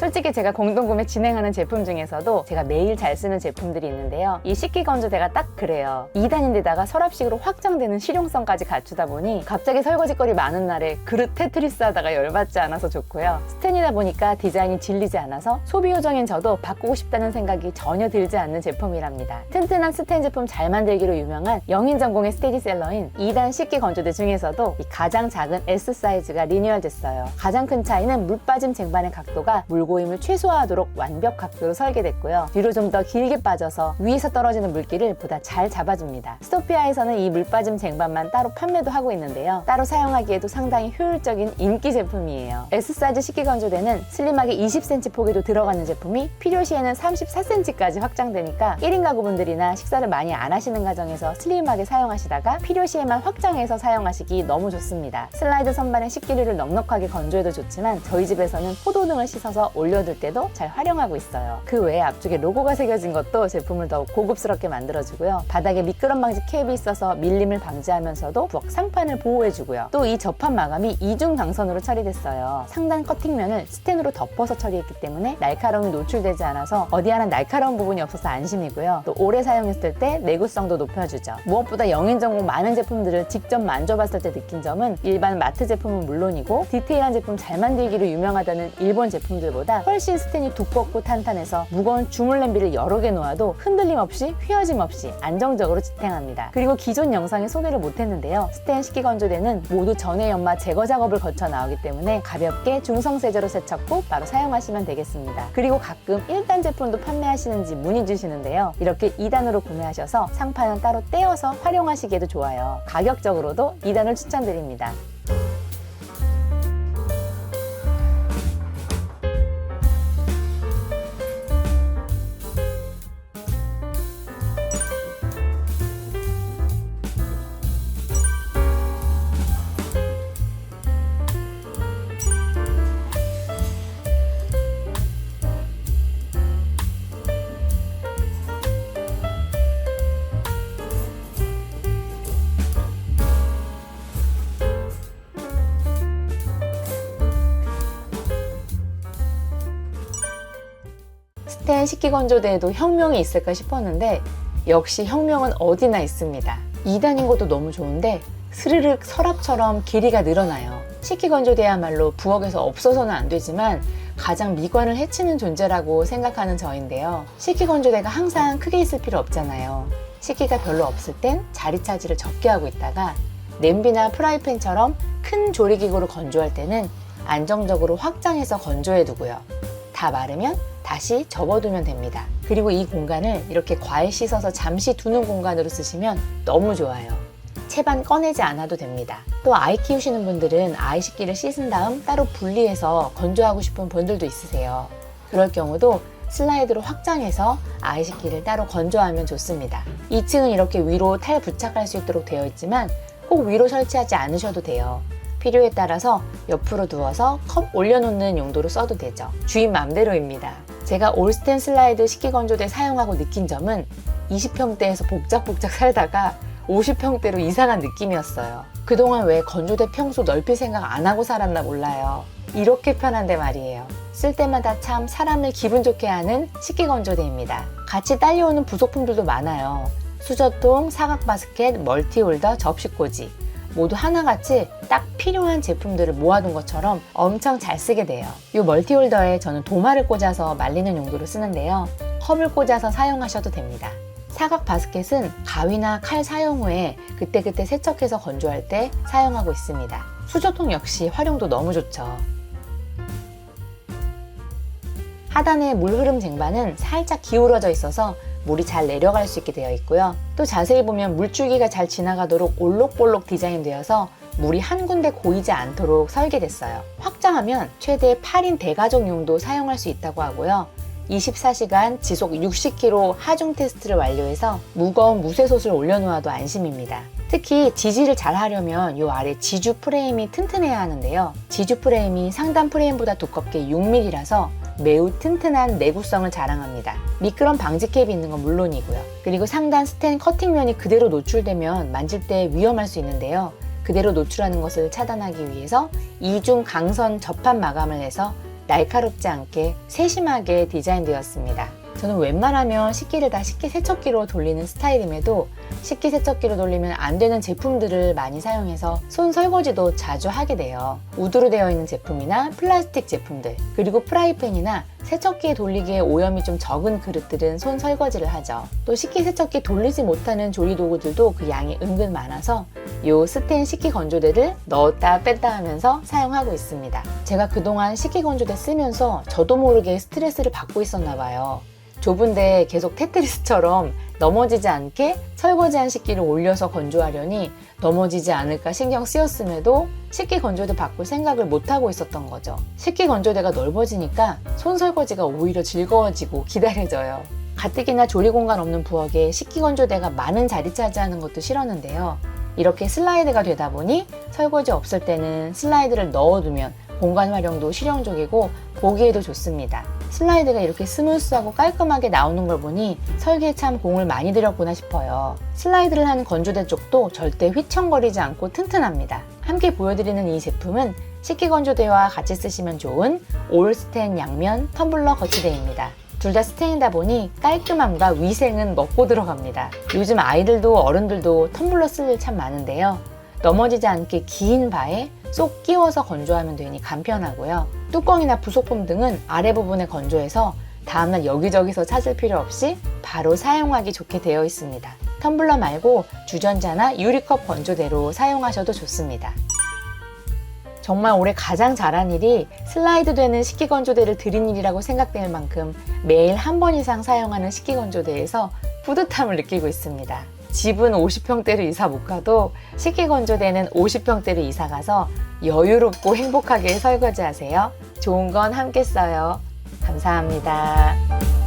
솔직히 제가 공동구매 진행하는 제품 중에서도 제가 매일 잘 쓰는 제품들이 있는데요. 이 식기 건조대가 딱 그래요. 2단인데다가 서랍식으로 확장되는 실용성까지 갖추다 보니 갑자기 설거지거리 많은 날에 그릇 테트리스 하다가 열받지 않아서 좋고요. 스텐이다 보니까 디자인이 질리지 않아서 소비 요정인 저도 바꾸고 싶다는 생각이 전혀 들지 않는 제품이랍니다. 튼튼한 스텐 제품 잘 만들기로 유명한 영인 전공의 스테디셀러인 2단 식기 건조대 중에서도 이 가장 작은 S 사이즈가 리뉴얼 됐어요. 가장 큰 차이는 물 빠짐 쟁반의 각도가 물고 임을 최소화하도록 완벽 각도로 설계됐고요. 뒤로 좀 더 길게 빠져서 위에서 떨어지는 물기를 보다 잘 잡아줍니다. 스토피아에서는 이 물 빠짐 쟁반만 따로 판매도 하고 있는데요. 따로 사용하기에도 상당히 효율적인 인기 제품이에요. S 사이즈 식기 건조대는 슬림하게 20cm 폭에도 들어가는 제품이 필요시에는 34cm까지 확장되니까 1인 가구분들이나 식사를 많이 안 하시는 가정에서 슬림하게 사용하시다가 필요시에만 확장해서 사용하시기 너무 좋습니다. 슬라이드 선반에 식기류를 넉넉하게 건조해도 좋지만 저희 집에서는 포도 등을 씻어서 올려둘 때도 잘 활용하고 있어요. 그 외에 앞쪽에 로고가 새겨진 것도 제품을 더욱 고급스럽게 만들어주고요. 바닥에 미끄럼 방지 캡이 있어서 밀림을 방지하면서도 부엌 상판을 보호해주고요. 또 이 접합 마감이 이중 강선으로 처리됐어요. 상단 커팅면을 스텐으로 덮어서 처리했기 때문에 날카로움이 노출되지 않아서 어디 하나 날카로운 부분이 없어서 안심이고요. 또 오래 사용했을 때 내구성도 높여주죠. 무엇보다 영인 전공 많은 제품들을 직접 만져봤을 때 느낀 점은 일반 마트 제품은 물론이고 디테일한 제품 잘 만들기로 유명하다는 일본 제품들보다 훨씬 스텐이 두껍고 탄탄해서 무거운 주물 냄비를 여러 개 놓아도 흔들림 없이 휘어짐 없이 안정적으로 지탱합니다. 그리고 기존 영상에 소개를 못했는데요. 스텐 식기건조대는 모두 전해 연마 제거 작업을 거쳐 나오기 때문에 가볍게 중성세제로 세척 후 바로 사용하시면 되겠습니다. 그리고 가끔 1단 제품도 판매하시는지 문의 주시는데요. 이렇게 2단으로 구매하셔서 상판은 따로 떼어서 활용하시기에도 좋아요. 가격적으로도 2단을 추천드립니다. 스텐 식기건조대에도 혁명이 있을까 싶었는데 역시 혁명은 어디나 있습니다. 2단인 것도 너무 좋은데 스르륵 서랍처럼 길이가 늘어나요. 식기건조대야말로 부엌에서 없어서는 안 되지만 가장 미관을 해치는 존재라고 생각하는 저인데요. 식기건조대가 항상 크게 있을 필요 없잖아요. 식기가 별로 없을 땐 자리 차지를 적게 하고 있다가 냄비나 프라이팬처럼 큰 조리기구로 건조할 때는 안정적으로 확장해서 건조해 두고요. 다 마르면 다시 접어두면 됩니다. 그리고 이 공간을 이렇게 과일 씻어서 잠시 두는 공간으로 쓰시면 너무 좋아요. 채반 꺼내지 않아도 됩니다. 또 아이 키우시는 분들은 아이 식기를 씻은 다음 따로 분리해서 건조하고 싶은 분들도 있으세요. 그럴 경우도 슬라이드로 확장해서 아이 식기를 따로 건조하면 좋습니다. 2층은 이렇게 위로 탈 부착할 수 있도록 되어 있지만 꼭 위로 설치하지 않으셔도 돼요. 필요에 따라서 옆으로 두어서 컵 올려놓는 용도로 써도 되죠. 주인 맘대로입니다. 제가 올스텐 슬라이드 식기건조대 사용하고 느낀 점은 20평대에서 복작복작 살다가 50평대로 이상한 느낌이었어요. 그동안 왜 건조대 평수 넓힐 생각 안 하고 살았나 몰라요. 이렇게 편한데 말이에요. 쓸 때마다 참 사람을 기분 좋게 하는 식기건조대입니다. 같이 딸려오는 부속품들도 많아요. 수저통, 사각 바스켓, 멀티홀더, 접시꽂이. 모두 하나같이 딱 필요한 제품들을 모아둔 것처럼 엄청 잘 쓰게 돼요. 이 멀티홀더에 저는 도마를 꽂아서 말리는 용도로 쓰는데요. 컵을 꽂아서 사용하셔도 됩니다. 사각 바스켓은 가위나 칼 사용 후에 그때그때 세척해서 건조할 때 사용하고 있습니다. 수저통 역시 활용도 너무 좋죠. 하단의 물 흐름 쟁반은 살짝 기울어져 있어서 물이 잘 내려갈 수 있게 되어 있고요. 또 자세히 보면 물줄기가 잘 지나가도록 올록볼록 디자인되어서 물이 한 군데 고이지 않도록 설계됐어요. 확장하면 최대 8인 대가족용도 사용할 수 있다고 하고요. 24시간 지속 60km 하중 테스트를 완료해서 무거운 무쇠솥을 올려놓아도 안심입니다. 특히 지지를 잘 하려면 이 아래 지주 프레임이 튼튼해야 하는데요. 지주 프레임이 상단 프레임보다 두껍게 6mm라서 매우 튼튼한 내구성을 자랑합니다. 미끄럼 방지 캡이 있는 건 물론이고요. 그리고 상단 스텐 커팅면이 그대로 노출되면 만질 때 위험할 수 있는데요. 그대로 노출하는 것을 차단하기 위해서 이중 강선 접합 마감을 해서 날카롭지 않게 세심하게 디자인되었습니다. 저는 웬만하면 식기를 다 식기 세척기로 돌리는 스타일임에도 식기세척기로 돌리면 안 되는 제품들을 많이 사용해서 손 설거지도 자주 하게 돼요. 우드로 되어 있는 제품이나 플라스틱 제품들, 그리고 프라이팬이나 세척기에 돌리기에 오염이 좀 적은 그릇들은 손 설거지를 하죠. 또 식기세척기 돌리지 못하는 조리 도구들도 그 양이 은근 많아서 요 스텐 식기 건조대를 넣었다 뺐다 하면서 사용하고 있습니다. 제가 그동안 식기 건조대 쓰면서 저도 모르게 스트레스를 받고 있었나 봐요. 좁은데 계속 테트리스처럼 넘어지지 않게 설거지 한 식기를 올려서 건조하려니 넘어지지 않을까 신경 쓰였음에도 식기 건조대 바꿀 생각을 못하고 있었던 거죠. 식기 건조대가 넓어지니까 손 설거지가 오히려 즐거워지고 기다려져요. 가뜩이나 조리 공간 없는 부엌에 식기 건조대가 많은 자리 차지하는 것도 싫었는데요. 이렇게 슬라이드가 되다 보니 설거지 없을 때는 슬라이드를 넣어두면 공간 활용도 실용적이고 보기에도 좋습니다. 슬라이드가 이렇게 스무스하고 깔끔하게 나오는 걸 보니 설계에 참 공을 많이 들였구나 싶어요. 슬라이드를 한 건조대 쪽도 절대 휘청거리지 않고 튼튼합니다. 함께 보여드리는 이 제품은 식기건조대와 같이 쓰시면 좋은 올스텐 양면 텀블러 거치대입니다. 둘 다 스텐이다 보니 깔끔함과 위생은 먹고 들어갑니다. 요즘 아이들도 어른들도 텀블러 쓸 일 참 많은데요. 넘어지지 않게 긴 바에 쏙 끼워서 건조하면 되니 간편하고요. 뚜껑이나 부속품 등은 아래 부분에 건조해서 다음날 여기저기서 찾을 필요 없이 바로 사용하기 좋게 되어 있습니다. 텀블러 말고 주전자나 유리컵 건조대로 사용하셔도 좋습니다. 정말 올해 가장 잘한 일이 슬라이드 되는 식기건조대를 들인 일이라고 생각될 만큼 매일 한 번 이상 사용하는 식기건조대에서 뿌듯함을 느끼고 있습니다. 집은 50평대로 이사 못 가도 식기건조대는 50평대로 이사 가서 여유롭고 행복하게 설거지 하세요. 좋은 건 함께 써요. 감사합니다.